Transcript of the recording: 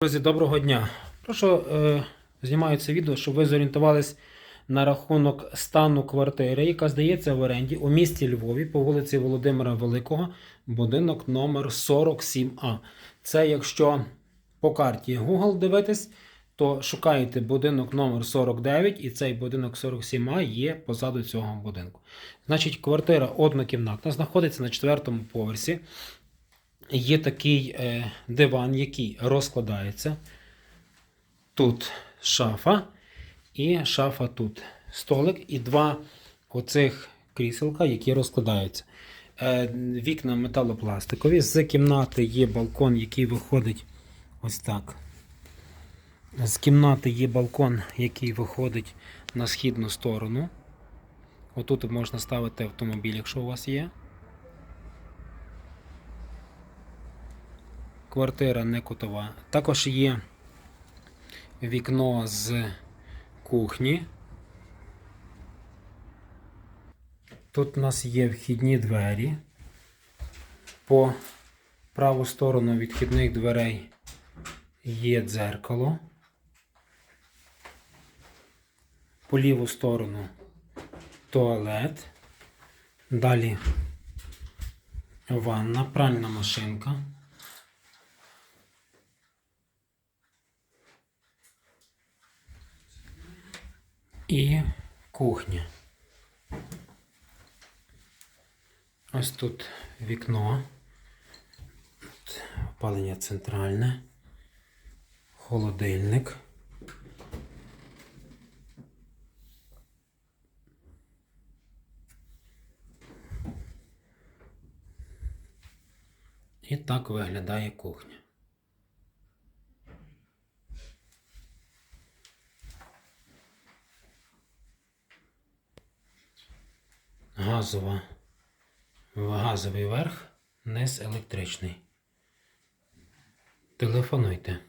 Друзі, доброго дня. Прошу е, знімаю це відео, щоб ви зорієнтувались на рахунок стану квартири, яка здається в оренді у місті Львові по вулиці Володимира Великого, будинок номер 47А. Це якщо по карті Google дивитись, то шукаєте будинок номер 49 і цей будинок 47А є позаду цього будинку. Значить, квартира однокімнатна, знаходиться на четвертому поверсі. Є такий е, диван, який розкладається. Тут шафа і шафа тут. Столик і два оцих кріселка, які розкладаються. Е, вікна металопластикові. З кімнати є балкон, який виходить ось так. З кімнати є балкон, який виходить на східну сторону. Отут можна ставити автомобіль, якщо у вас є. Квартира не кутова. Також є вікно з кухні. Тут у нас є вхідні двері. По праву сторону відхідних дверей є дзеркало. По ліву сторону туалет. Далі ванна, пральна машинка. І кухня. Ось тут вікно, опалення центральне, холодильник. І так виглядає кухня. Газова, газовий верх, низ електричний. Телефонуйте.